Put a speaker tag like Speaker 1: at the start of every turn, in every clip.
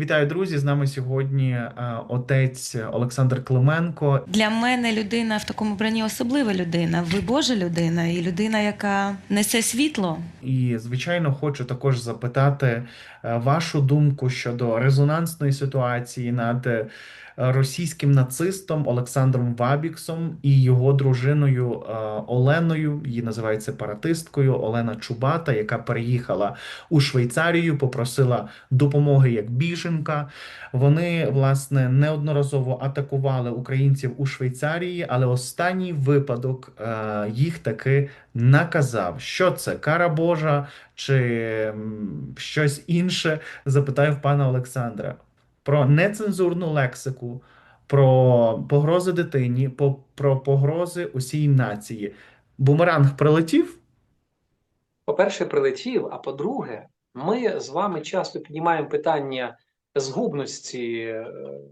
Speaker 1: Вітаю, друзі! З нами сьогодні е, отець Олександр Клименко.
Speaker 2: Для мене людина в такому бранні особлива людина. Ви Божа людина і людина, яка несе світло.
Speaker 1: І, звичайно, хочу також запитати вашу думку щодо резонансної ситуації над е, російським нацистом Олександром Вабіксом і його дружиною е, Оленою. Її називають сепаратисткою Олена Чубата, яка переїхала у Швейцарію, попросила допомоги як біженка. Вони власне неодноразово атакували українців у Швейцарії, але останній випадок е, їх таки наказав. Що це кара Божа чи щось інше? Запитаю в пана Олександра про нецензурну лексику, про погрози дитині, про погрози усій нації. Бумеранг прилетів?
Speaker 3: По-перше, прилетів, а по-друге, ми з вами часто піднімаємо питання згубності е,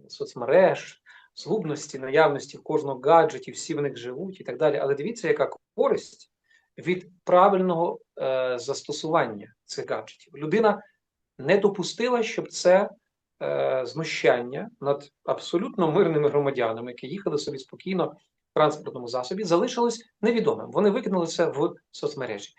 Speaker 3: соцмереж, згубності наявності кожного гаджеті, всі в них живуть і так далі. Але дивіться, яка користь від правильного е, застосування цих гаджетів. Людина не допустила, щоб це е, знущання над абсолютно мирними громадянами, які їхали собі спокійно в транспортному засобі, залишилось невідомим. Вони викинули це в соцмережі.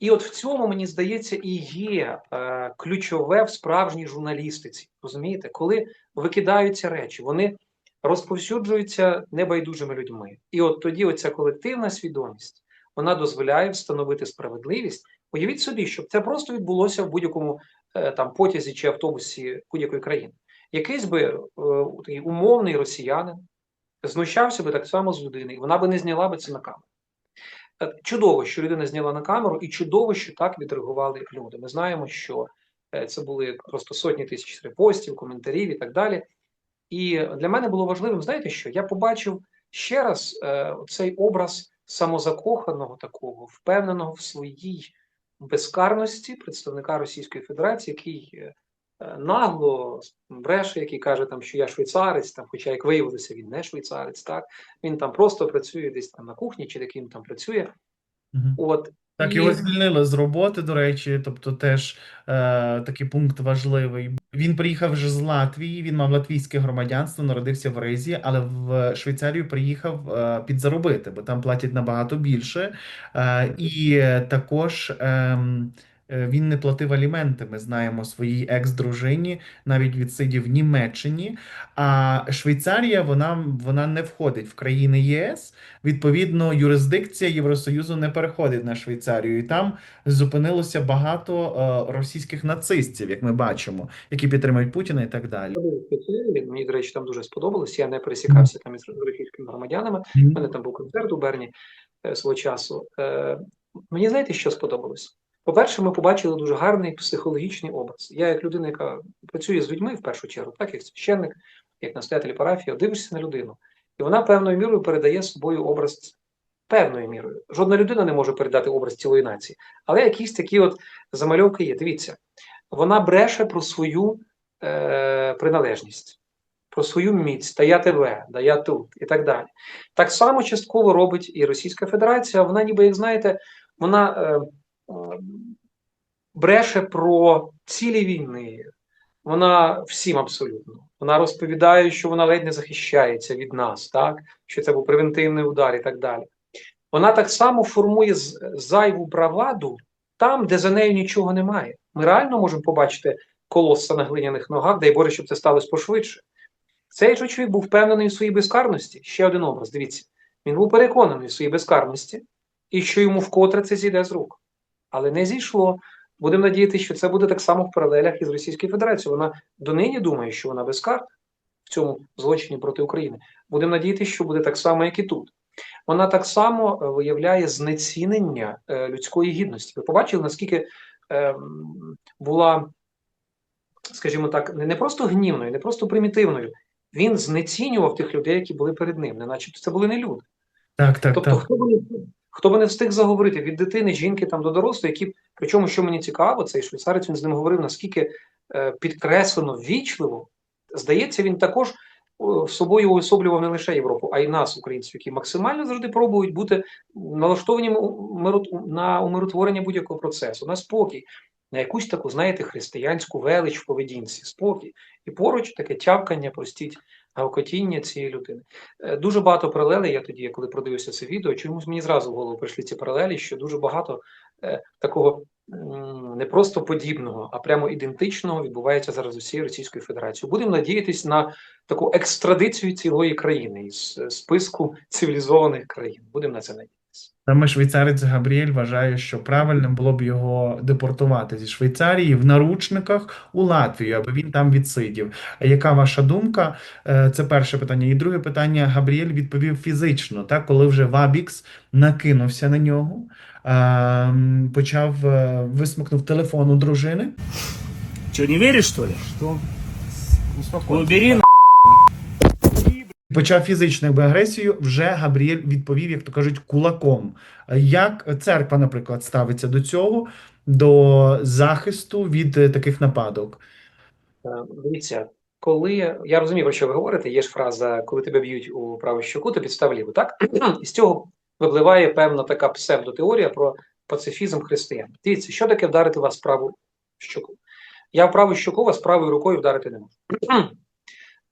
Speaker 3: І от в цьому, мені здається, і є е, ключове в справжній журналістиці. Розумієте, коли викидаються речі, вони розповсюджуються небайдужими людьми. І от тоді оця колективна свідомість вона дозволяє встановити справедливість. Уявіть собі, щоб це просто відбулося в будь-якому е, там потязі чи автобусі будь-якої країни. Якийсь би е, умовний росіянин знущався би так само з людини, і вона би не зняла би це на камеру. Е, Чудово, що людина зняла на камеру, і чудово, що так відреагували люди. Ми знаємо, що е, це були просто сотні тисяч репостів, коментарів і так далі. І для мене було важливим, знаєте що? Я побачив ще раз е, цей образ самозакоханого, такого, впевненого в своїй безкарності представника Російської Федерації, який е, е, нагло бреше, який каже, там, що я швейцарець, там, хоча, як виявилося, він не швейцарець, так він там просто працює десь там на кухні, чи яким там працює. От
Speaker 1: Так,
Speaker 3: і-
Speaker 1: його звільнили з роботи, до речі, тобто теж е, такий пункт важливий. Він приїхав вже з Латвії, він мав латвійське громадянство, народився в Ризі, але в Швейцарію приїхав е, підзаробити, бо там платять набагато більше. Е, і також е, він не платив аліменти. Ми знаємо своїй екс-дружині, навіть відсидів в Німеччині. А Швейцарія вона, вона не входить в країни ЄС. Відповідно, юрисдикція Євросоюзу не переходить на Швейцарію, і там зупинилося багато е, російських нацистів, як ми бачимо, які підтримують Путіна і так далі.
Speaker 3: мені, до речі, там дуже сподобалось. Я не пересікався там із російськими громадянами. У мене там був концерт у Берні е, свого часу. Е, мені знаєте, що сподобалось? По-перше, ми побачили дуже гарний психологічний образ. Я, як людина, яка працює з людьми в першу чергу, так як священник, як настоятель парафії, дивишся на людину, і вона певною мірою передає собою образ певною мірою. Жодна людина не може передати образ цілої нації, але якісь такі от замальовки є. Дивіться, вона бреше про свою е, приналежність, про свою міць, та я тебе, да я тут і так далі. Так само частково робить і Російська Федерація. Вона, ніби як знаєте, вона е, бреше про цілі війни. Вона всім абсолютно. Вона розповідає, що вона ледь не захищається від нас, так? що це був превентивний удар і так далі. Вона так само формує зайву браваду там, де за нею нічого немає. Ми реально можемо побачити колоса на глиняних ногах, дай Боже, щоб це сталося пошвидше. Цей же чоловік був впевнений у своїй безкарності. Ще один образ. Дивіться, він був переконаний у своїй безкарності і що йому вкотре це зійде з рук. Але не зійшло. Будемо надіятися, що це буде так само в паралелях із Російською Федерацією. Вона донині думає, що вона безкарна в цьому злочині проти України. Будемо надіятися, що буде так само, як і тут. Вона так само е, виявляє знецінення е, людської гідності. Ви побачили, наскільки е, була, скажімо так, не, просто гнівною, не просто примітивною. Він знецінював тих людей, які були перед ним, не начебто це були не люди.
Speaker 1: Так, так,
Speaker 3: Тобто,
Speaker 1: так.
Speaker 3: хто не хто би не встиг заговорити від дитини, жінки там до дорослої, які, причому, що мені цікаво, цей швейцарець він з ним говорив, наскільки е, підкреслено, ввічливо. Здається, він також о, собою уособлював не лише Європу, а й нас, українців, які максимально завжди пробують бути налаштовані на умиротворення будь-якого процесу, на спокій, на якусь таку, знаєте, християнську велич в поведінці, спокій. І поруч таке тявкання, простіть, гавкотіння цієї людини. Е, Дуже багато паралелей. Я тоді, коли продивився це відео, чомусь мені зразу в голову прийшли ці паралелі, що дуже багато е, такого не просто подібного, а прямо ідентичного відбувається зараз усією Російською Федерацією. Будемо надіятись на таку екстрадицію цілої країни із е, списку цивілізованих країн. Будемо на це надіятися.
Speaker 1: Саме швейцарець Габріель вважає, що правильним було б його депортувати зі Швейцарії в наручниках у Латвію, аби він там відсидів. А яка ваша думка? Е, Це перше питання. І друге питання Габріель відповів фізично, так, коли вже Вабікс накинувся на нього, ем, почав е, висмикнув телефон у дружини.
Speaker 4: Что, не веришь, что ли?
Speaker 5: Что? Успокойся.
Speaker 4: Убери на...
Speaker 1: Почав фізичну агресію, вже Габріель відповів, як то кажуть, кулаком. Як церква, наприклад, ставиться до цього, до захисту від таких нападок?
Speaker 3: Е, Дивіться, коли я розумію, про що ви говорите, є ж фраза, коли тебе б'ють у праву щоку, то підстав ліву, так? І з цього випливає певна така псевдотеорія про пацифізм християн. Дивіться, що таке вдарити вас праву щоку? Я в праву щоку вас правою рукою вдарити не можу.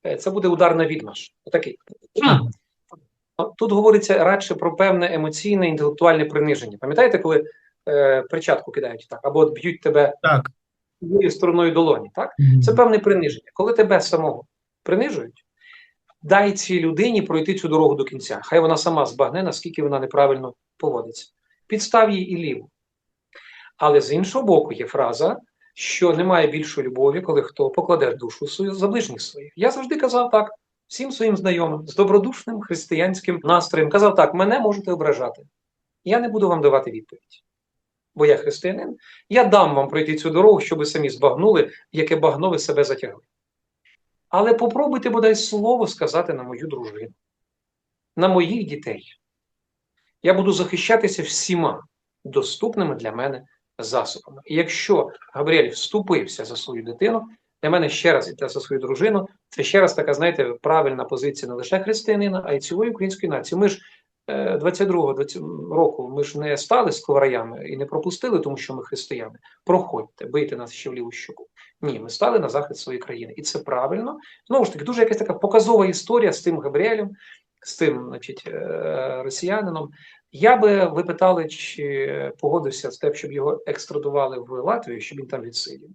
Speaker 3: Е, Це буде удар на відмаш. Отакий. Тут говориться радше про певне емоційне інтелектуальне приниження. Пам'ятаєте, коли е, перчатку кидають так, або от б'ють тебе
Speaker 1: Так.
Speaker 3: стороною долоні, так? Це певне приниження. Коли тебе самого принижують, дай цій людині пройти цю дорогу до кінця. Хай вона сама збагне, наскільки вона неправильно поводиться. Підстав їй і ліву. Але з іншого боку є фраза, що немає більшої любові, коли хто покладе душу свою за ближніх своїх. Я завжди казав так всім своїм знайомим з добродушним християнським настроєм. Казав так: мене можете ображати. Я не буду вам давати відповідь. Бо я християнин, я дам вам пройти цю дорогу, щоб ви самі збагнули, яке багно ви себе затягли. Але попробуйте бодай слово сказати на мою дружину, на моїх дітей. Я буду захищатися всіма доступними для мене засобами. І якщо Габріель вступився за свою дитину, для мене ще раз і за свою дружину, це ще раз така, знаєте, правильна позиція не лише християнина, а й цілої української нації. Ми ж е, 22-го 20 року ми ж не стали сковараями і не пропустили, тому що ми християни. Проходьте, бийте нас ще в ліву щоку. Ні, ми стали на захист своєї країни. І це правильно. Знову ж таки, дуже якась така показова історія з тим Габріелем, з тим, значить, е, росіянином. Я би ви питали, чи погодився з тим, щоб його екстрадували в Латвію, щоб він там відсидів.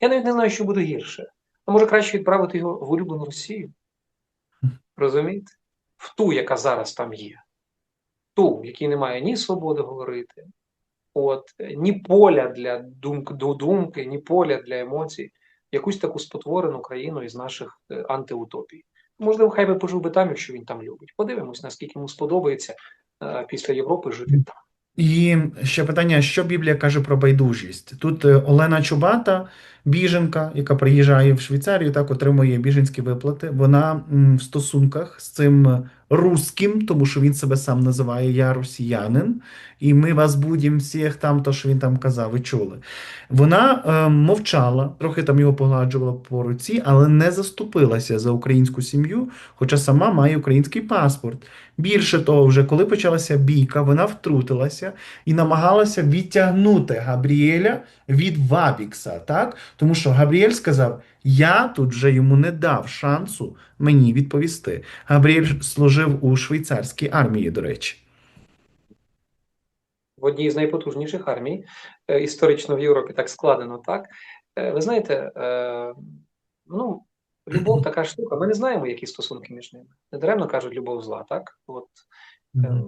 Speaker 3: Я навіть не знаю, що буде гірше. А може краще відправити його в улюблену Росію? Розумієте? В ту, яка зараз там є. Ту, в якій немає ні свободи говорити, от, ні поля для думки, до думки, ні поля для емоцій, якусь таку спотворену країну із наших е, антиутопій. Можливо, хай би пожив би там, якщо він там любить. Подивимось, наскільки йому сподобається після Європи жити там.
Speaker 1: І ще питання, що Біблія каже про байдужість? Тут е, Олена Чубата, біженка, яка приїжджає в Швейцарію, так отримує біженські виплати. Вона в стосунках з цим русським, тому що він себе сам називає Я росіянин, і ми вас будемо всіх там, то що він там казав, ви чули. Вона е, мовчала, трохи там його погладжувала по руці, але не заступилася за українську сім'ю, хоча сама має український паспорт. Більше того, вже коли почалася бійка, вона втрутилася і намагалася відтягнути Габріеля від Вабікса, так? Тому що Габріель сказав: я тут вже йому не дав шансу мені відповісти. Габріель служив у швейцарській армії, до речі.
Speaker 3: в одній з найпотужніших армій е, історично в Європі так складено, так? Е, ви знаєте, е, ну, любов така штука. Ми не знаємо, які стосунки між ними. Не даремно кажуть, любов зла, так? От е,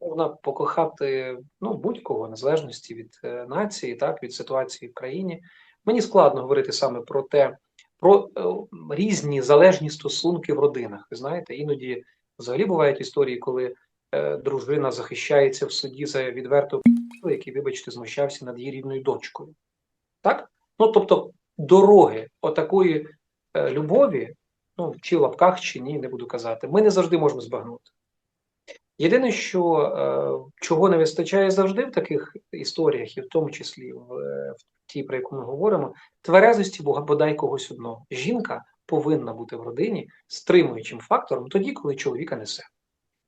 Speaker 3: можна покохати ну, будь-кого, незалежності від нації, так, від ситуації в країні. Мені складно говорити саме про те, про е, різні залежні стосунки в родинах. Ви знаєте, іноді взагалі бувають історії, коли е, дружина захищається в суді за відвертого який, вибачте, знущався над її рідною дочкою. Так? Ну, тобто, дороги отакої е, любові, ну, чи в лапках, чи ні, не буду казати, ми не завжди можемо збагнути. Єдине, що чого не вистачає завжди в таких історіях, і в тому числі в тій, про яку ми говоримо, тверезості бога бодай когось одного. Жінка повинна бути в родині стримуючим фактором тоді, коли чоловіка несе.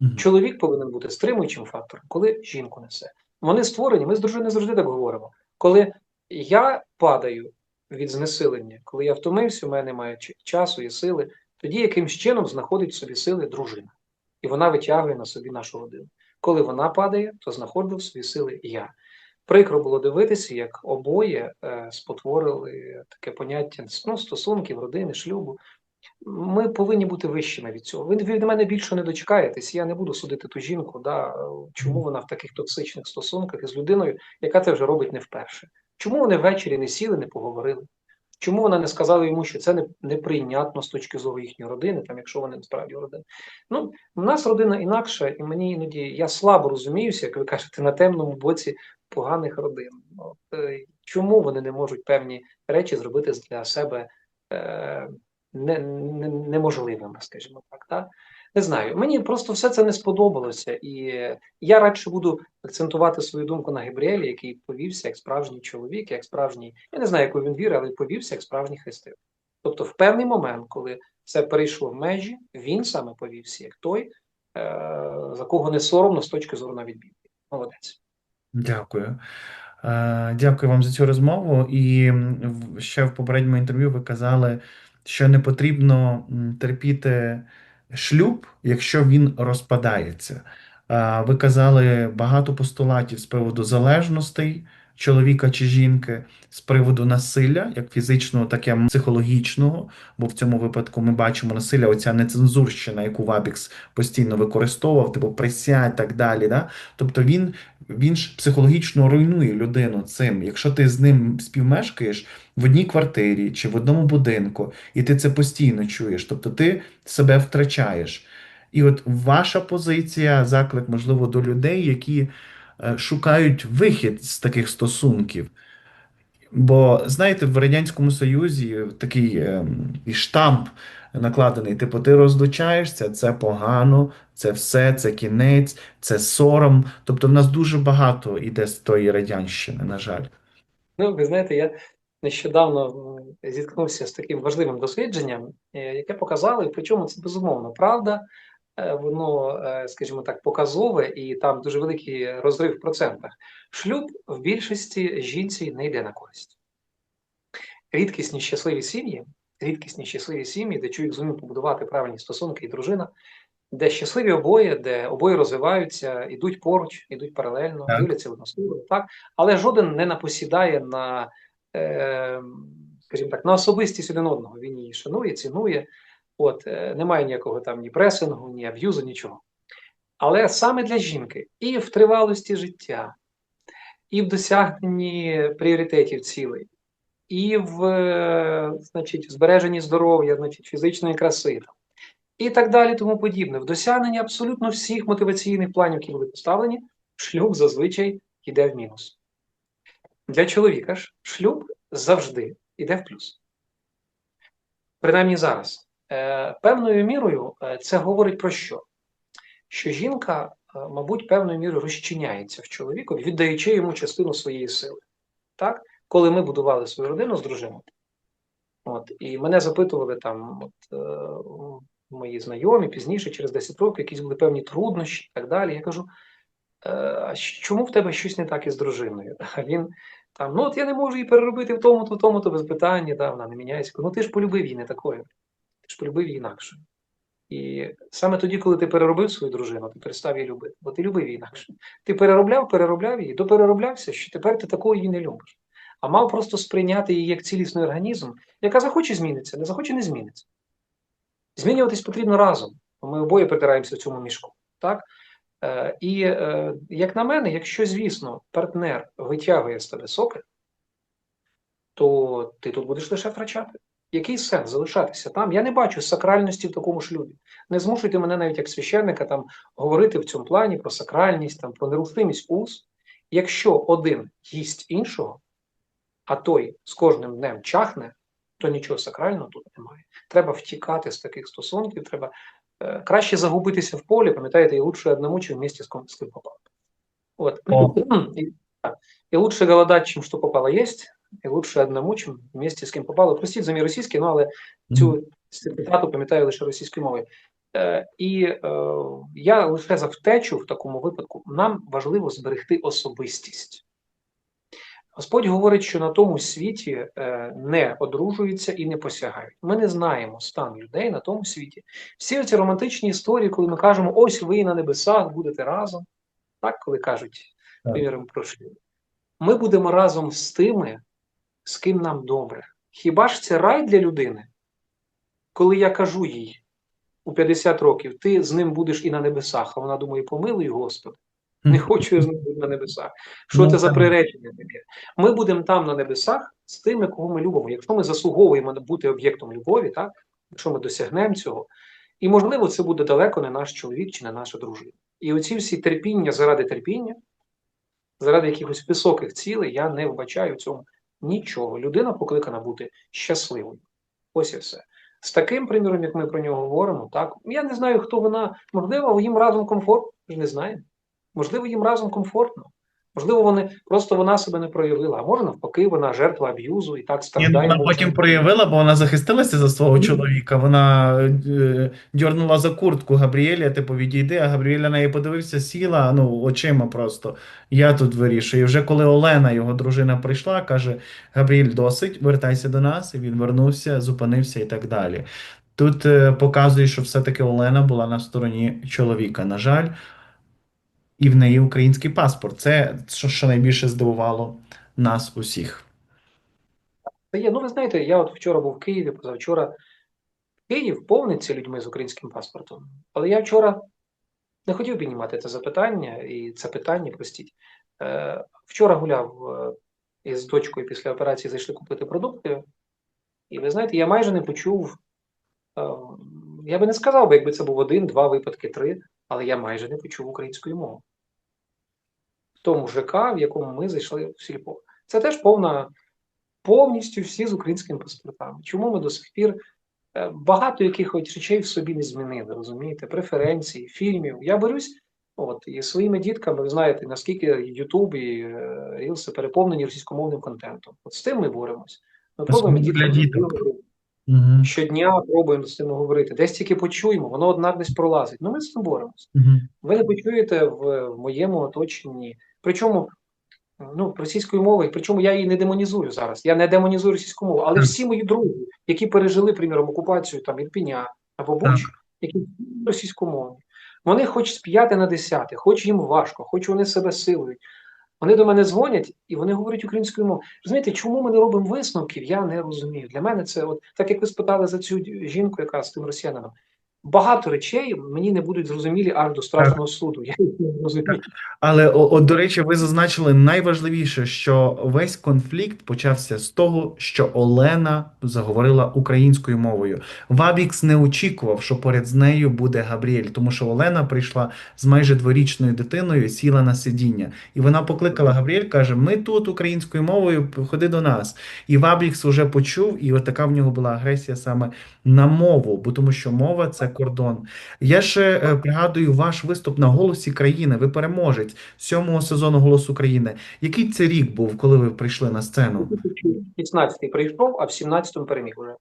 Speaker 1: Мгм.
Speaker 3: Чоловік повинен бути стримуючим фактором, коли жінку несе. Вони створені, ми з дружиною завжди так говоримо. Коли Я падаю від знесилення, коли я втомився, у мене немає часу і сили. Тоді якимсь чином знаходить в собі сили дружина, і вона витягує на собі нашу родину. Коли вона падає, то знаходив в собі сили я. Прикро було дивитися, як обоє е, спотворили таке поняття ну, стосунків, родини, шлюбу. Ми повинні бути вищими від цього. Ви від мене більше не дочекаєтесь. Я не буду судити ту жінку, да, чому вона в таких токсичних стосунках із людиною, яка це вже робить не вперше. Чому вони ввечері не сіли, не поговорили? Чому вона не сказала йому, що це не, неприйнятно з точки зору їхньої родини, там, якщо вони насправді родина? Ну, у нас родина інакша, і мені іноді я слабо розуміюся, як ви кажете, на темному боці поганих родин. От, е, чому вони не можуть певні речі зробити для себе е, не, не, неможливими, скажімо так. Да? Не знаю. Мені просто все це не сподобалося, і я радше буду акцентувати свою думку на Габріелі, який повівся як справжній чоловік, як справжній, я не знаю, якою він вірить, але повівся як справжній християн. Тобто, в певний момент, коли це перейшло в межі, він саме повівся як той, е, за кого не соромно з точки зору навіть Біблії. Молодець.
Speaker 1: Дякую. Е, Дякую вам за цю розмову. І ще в попередньому інтерв'ю ви казали, що не потрібно терпіти шлюб, якщо він розпадається. Ви казали багато постулатів з приводу залежностей чоловіка чи жінки, з приводу насилля, як фізичного, так і психологічного, бо в цьому випадку ми бачимо насилля, оця нецензурщина, яку Вабікс постійно використовував, типу присядь, так далі. Да? Тобто він він ж психологічно руйнує людину цим. Якщо ти з ним співмешкаєш в одній квартирі чи в одному будинку, і ти це постійно чуєш, тобто ти себе втрачаєш. І от ваша позиція, заклик, можливо, до людей, які шукають вихід з таких стосунків. Бо, знаєте, в Радянському Союзі такий і штамп накладений, типу, ти розлучаєшся, це погано, це все, це кінець, це сором. Тобто в нас дуже багато іде з тої радянщини, на жаль.
Speaker 3: Ну, ви знаєте, я нещодавно зіткнувся з таким важливим дослідженням, е, яке показало, і причому це безумовно правда, е, воно, е, скажімо так, показове, і там дуже великий розрив в процентах. Шлюб в більшості жінці не йде на користь. Рідкісні щасливі сім'ї, рідкісні щасливі сім'ї, де чоловік зумів побудувати правильні стосунки і дружина, де щасливі обоє, де обоє розвиваються, ідуть поруч, ідуть паралельно,
Speaker 1: Так.
Speaker 3: дивляться в одну так, але жоден не напосідає на, е, скажімо так, на особистість один одного. Він її шанує, цінує. От, е, немає ніякого там ні пресингу, ні аб'юзу, нічого. Але саме для жінки і в тривалості життя, і в досягненні пріоритетів цілей, і в, е, значить, збереженні здоров'я, значить, фізичної краси, і так далі, тому подібне. В досягненні абсолютно всіх мотиваційних планів, які були поставлені, шлюб зазвичай йде в мінус. Для чоловіка ж шлюб завжди йде в плюс. Принаймні зараз. Е, певною мірою е, це говорить про що? Що жінка, е, мабуть, певною мірою розчиняється в чоловікові, віддаючи йому частину своєї сили. Так? Коли ми будували свою родину з дружиною, от, і мене запитували там от, е, мої знайомі пізніше, через 10 років, якісь були певні труднощі і так далі. Я кажу: «Е, чому в тебе щось не так із дружиною? А він там, ну от я не можу її переробити в тому-то, в тому-то без питання, да, вона не міняється. Ну ти ж полюбив її не такою, ж полюбив її інакше. І саме тоді, коли ти переробив свою дружину, ти перестав її любити, бо ти любив її інакше. Ти переробляв, переробляв її, доперероблявся, що тепер ти такою її не любиш. А мав просто сприйняти її як цілісний організм, яка захоче зміниться, не захоче не зміниться. Змінюватись потрібно разом, бо ми обоє притираємося в цьому мішку. Так? Е, і, е, як на мене, якщо, звісно, партнер витягує з тебе соки, то ти тут будеш лише втрачати. Який сенс залишатися там? Я не бачу сакральності в такому шлюбі. Не змушуйте мене навіть як священника там говорити в цьому плані про сакральність, там, про нерухомість уз. Якщо один їсть іншого, а той з кожним днем чахне, то нічого сакрального тут немає. Треба втікати з таких стосунків, треба е, краще загубитися в полі, пам'ятаєте, і лучше одному, чим вместе з ком з ким попало. Вот.
Speaker 1: О.
Speaker 3: Да. и лучше голодать, чем что попало есть, і лучше одному, чим вместе з ким попало. Простіть за мій російський, ну але цю цитату пам'ятаю лише російською мовою. Е, і е, я лише за втечу в такому випадку. Нам важливо зберегти особистість. Господь говорить, що на тому світі е, не одружуються і не посягають. Ми не знаємо стан людей на тому світі. Всі ці романтичні історії, коли ми кажемо, ось ви на небесах будете разом, так, коли кажуть, приміром, про шлюб. Ми будемо разом з тими, з ким нам добре. Хіба ж це рай для людини? Коли я кажу їй у 50 років, ти з ним будеш і на небесах, а вона думає, помилуй Господи, не хочу я з ним бути на небесах. Що
Speaker 1: Ну,
Speaker 3: це за приречення таке? Ми будемо там на небесах з тими, кого ми любимо. Якщо ми заслуговуємо бути об'єктом любові, так? якщо ми досягнемо цього, і можливо, це буде далеко не наш чоловік чи не наша дружина. І оці всі терпіння заради терпіння, заради якихось високих цілей, я не вбачаю в цьому нічого. Людина покликана бути щасливою. Ось і все. З таким приміром, як ми про нього говоримо, так я не знаю, хто вона, можливо, їм разом комфортно, ми не знаємо. Можливо, їм разом комфортно. Можливо, вони просто вона себе не проявила, а може навпаки, вона жертва аб'юзу і так
Speaker 1: Ні, ну,
Speaker 3: страждає.
Speaker 1: вона потім проявила, бо вона захистилася за свого чоловіка. Вона е, дьорнула за куртку Габріеля, типу, відійди, а Габріель на неї подивився, сіла, ну, очима просто. Я тут вирішую. І вже коли Олена, його дружина, прийшла, каже: Габріель, досить, вертайся до нас. І він вернувся, зупинився і так далі. Тут е, показує, що все-таки Олена була на стороні чоловіка. На жаль, і в неї український паспорт. Це що, найбільше здивувало нас усіх.
Speaker 3: Є, ну ви знаєте, я от вчора був в Києві, позавчора. Київ повниться людьми з українським паспортом. Але я вчора не хотів піднімати це запитання, і це питання, простіть. Е, вчора гуляв е, із дочкою після операції, зайшли купити продукти. І ви знаєте, я майже не почув. Е, я би не сказав би, якби це був один, два випадки, три, але я майже не почув української мови. Тому ЖК, в якому ми зайшли в сільпо. Це теж повна повністю всі з українськими паспортами. Чому ми до сих пір е, багато якихось речей в собі не змінили, розумієте? Преференцій, фільмів. Я борюсь от, і своїми дітками, ви знаєте, наскільки Ютуб і е, Рілси переповнені російськомовним контентом. От з тим ми боремось. Ми пробуємо діткам.
Speaker 1: Угу.
Speaker 3: щодня пробуємо з цим говорити. Десь тільки почуємо, воно однак десь пролазить. Ну ми з цим боремось.
Speaker 1: Угу.
Speaker 3: Ви не почуєте в, в моєму оточенні. Причому ну, російською мовою, причому я її не демонізую зараз. Я не демонізую російську мову, але всі мої друзі, які пережили, приміром, окупацію там Ірпіня або Буч, які російськомовні, вони хоч з п'яти на десяте, хоч їм важко, хоч вони себе силують. Вони до мене дзвонять і вони говорять українською мовою. Розумієте, чому ми не робимо висновків? Я не розумію. Для мене це, от так як ви спитали за цю жінку, яка з тим росіянином. Багато речей мені не будуть зрозумілі аж до страшного суду. Я не розумію.
Speaker 1: Але от, до речі, ви зазначили найважливіше, що весь конфлікт почався з того, що Олена заговорила українською мовою. Вабікс не очікував, що поряд з нею буде Габріель, тому що Олена прийшла з майже дворічною дитиною, сіла на сидіння. І вона покликала Габріель, каже: Ми тут українською мовою, ходи до нас. І Вабікс уже почув, і от така в нього була агресія саме на мову, бо тому що мова це кордон. Я ще е, пригадую ваш виступ на голосі країни. Ви переможець сьомого сезону Голосу країни. Який це рік був, коли ви прийшли на сцену?
Speaker 3: 15-й прийшов, а в 17-му переміг уже.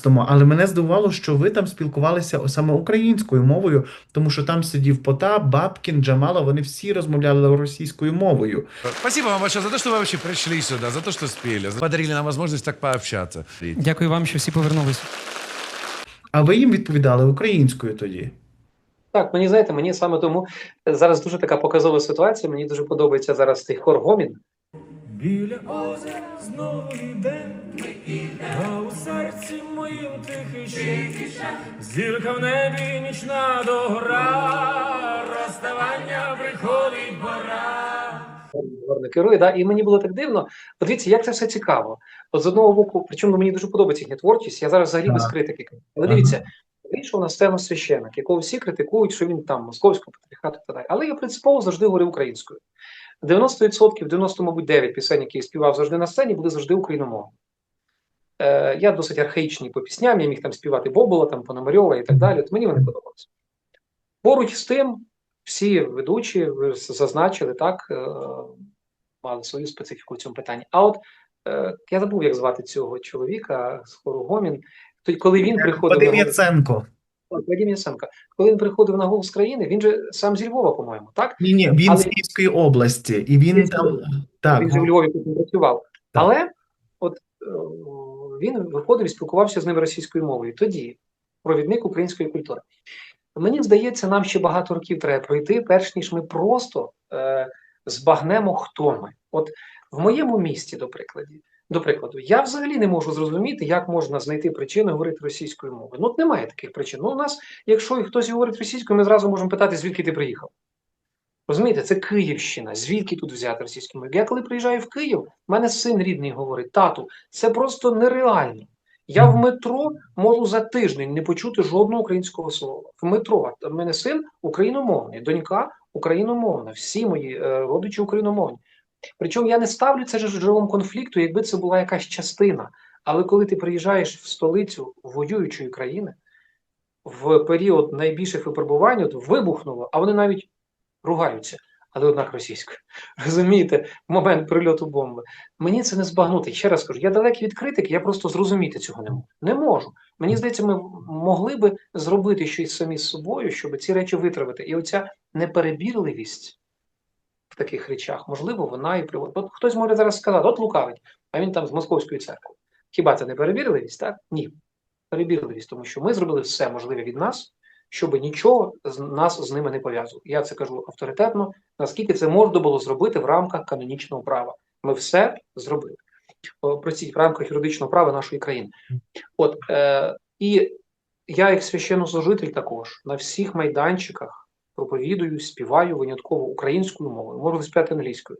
Speaker 1: Тому, але мене здивувало, що ви там спілкувалися саме українською мовою, тому що там сидів Потап, Бабкін, Джамала. Вони всі розмовляли російською мовою.
Speaker 6: Спасибо вам большое за то, что вы вообще пришли сюда, за то, что спели, за- подарили нам возможность так пообщаться.
Speaker 5: Дякую вам, що всі повернулись.
Speaker 1: А ви їм відповідали українською тоді.
Speaker 3: Так, мені знаєте, мені саме тому е, зараз дуже така показова ситуація. Мені дуже подобається зараз цей хор гомін.
Speaker 7: Біля озера знову йде, серці тихий. Зірка в небі нічна догора, розставання приходить пора.
Speaker 3: керує, да? і мені було так дивно. Подивіться, як це все цікаво. От з одного боку, причому мені дуже подобається їхня творчість, я зараз взагалі без критики. Але дивіться, вийшов на сцену священик, якого всі критикують, що він там московського патріархату і так далі. Але я принципово завжди говорив українською. 90%, 90, мабуть, 9 пісень, які я співав завжди на сцені, були завжди україномовні. Е, я досить архаїчний по пісням, я міг там співати Бобола, там Пономарьова і так далі. От мені вони подобалися. Поруч з тим, всі ведучі ви зазначили так, е, мали свою специфіку в цьому питанні. А от е, я забув, як звати цього чоловіка з хору Гомін. Тоді, коли він приходив
Speaker 1: Вадим Яценко.
Speaker 3: Вадим Яценко, коли він приходив на голос країни, він же сам зі Львова, по-моєму, так?
Speaker 1: Ні, ні, він
Speaker 3: Але-
Speaker 1: з Київської області, і він
Speaker 3: Київської
Speaker 1: там так.
Speaker 3: він же в Львові працював.
Speaker 1: Так.
Speaker 3: Але от е, він виходив і спілкувався з ними російською мовою. Тоді провідник української культури. Мені здається, нам ще багато років треба пройти, перш ніж ми просто е, збагнемо, хто ми. От в моєму місті, до прикладу, до прикладу, я взагалі не можу зрозуміти, як можна знайти причини говорити російською мовою. Ну, от немає таких причин. Ну, у нас, якщо хтось говорить російською, ми зразу можемо питати, звідки ти приїхав. Розумієте, це Київщина. Звідки тут взяти російську мову? Я коли приїжджаю в Київ, в мене син рідний говорить: тату, це просто нереально. Я в метро можу за тиждень не почути жодного українського слова. В метро. А в мене син україномовний, донька україномовна, всі мої е, родичі україномовні. Причому я не ставлю це ж джерелом конфлікту, якби це була якась частина. Але коли ти приїжджаєш в столицю воюючої країни, в період найбільших випробувань от вибухнуло, а вони навіть ругаються, але однак російською. Розумієте, в момент прильоту бомби. Мені це не збагнути. Ще раз кажу, я далекий від критики, я просто зрозуміти цього не можу. Не можу. Мені здається, ми могли би зробити щось самі з собою, щоб ці речі витравити. І оця неперебірливість в таких речах, можливо, вона і приводить. От хтось може зараз сказати, от лукавить, а він там з московської церкви. Хіба це не перебірливість, так? Ні. Перебірливість, тому що ми зробили все можливе від нас, щоб нічого з нас з ними не пов'язувало. Я це кажу авторитетно, наскільки це можна було зробити в рамках канонічного права. Ми все зробили. Простіть, в рамках юридичного права нашої країни. От е, і я, як священнослужитель, також на всіх майданчиках проповідую, співаю винятково українською мовою, можу співати англійською.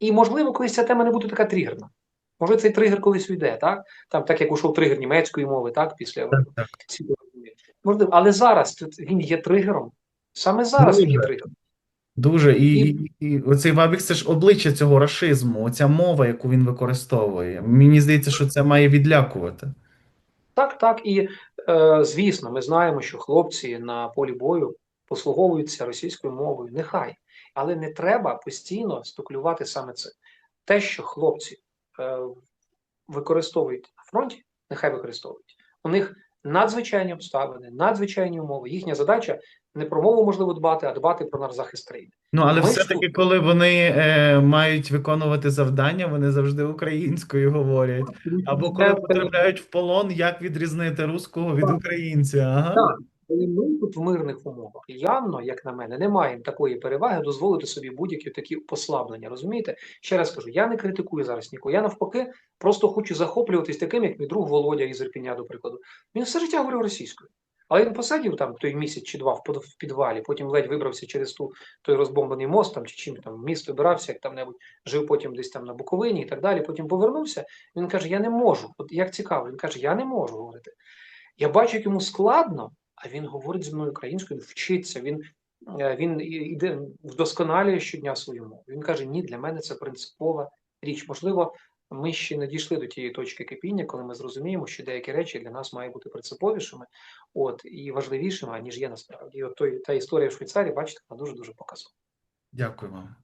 Speaker 3: І можливо, колись ця тема не буде така тригерна. Може, цей тригер колись уйде, так? Там, так як ушов тригер німецької мови, так, після світової. Можливо, але зараз тут він є тригером. Саме зараз він є тригером.
Speaker 1: Дуже. І,
Speaker 3: І-
Speaker 1: і, оцей Вабікс це ж обличчя цього рашизму, оця мова, яку він використовує. Мені здається, що це має відлякувати.
Speaker 3: Так, так. І е, звісно, ми знаємо, що хлопці на полі бою послуговуються російською мовою. Нехай. Але не треба постійно спекулювати саме це. Те, що хлопці е, використовують на фронті, нехай використовують. У них надзвичайні обставини, надзвичайні умови. Їхня задача не про мову можливо дбати, а дбати про наш захист країни.
Speaker 1: Ну, але
Speaker 3: Ми
Speaker 1: все-таки,
Speaker 3: тут-
Speaker 1: коли вони е, мають виконувати завдання, вони завжди українською говорять. Або коли потрапляють в полон, як відрізнити руського від українця? Ага.
Speaker 3: Але ми тут в мирних умовах явно, як на мене, не маємо такої переваги дозволити собі будь-які такі послаблення. Розумієте? Ще раз кажу, я не критикую зараз нікого. Я навпаки просто хочу захоплюватись таким, як мій друг Володя із Ірпеня, до прикладу. Він все життя говорив російською. Але він посадів там той місяць чи два в підвалі, потім ледь вибрався через ту той розбомблений мост там чи чим там в місто вибирався, як там небудь жив потім десь там на Буковині і так далі. Потім повернувся. Він каже: Я не можу. От як цікаво, він каже: Я не можу говорити. Я бачу, як йому складно, а він говорить зі мною українською, він вчиться, він, е, він іде вдосконалює щодня свою мову. Він каже: Ні, для мене це принципова річ. Можливо, ми ще не дійшли до тієї точки кипіння, коли ми зрозуміємо, що деякі речі для нас мають бути принциповішими, от і важливішими, аніж є насправді. І от той та історія в Швейцарії, бачите, вона дуже дуже показова.
Speaker 1: Дякую вам.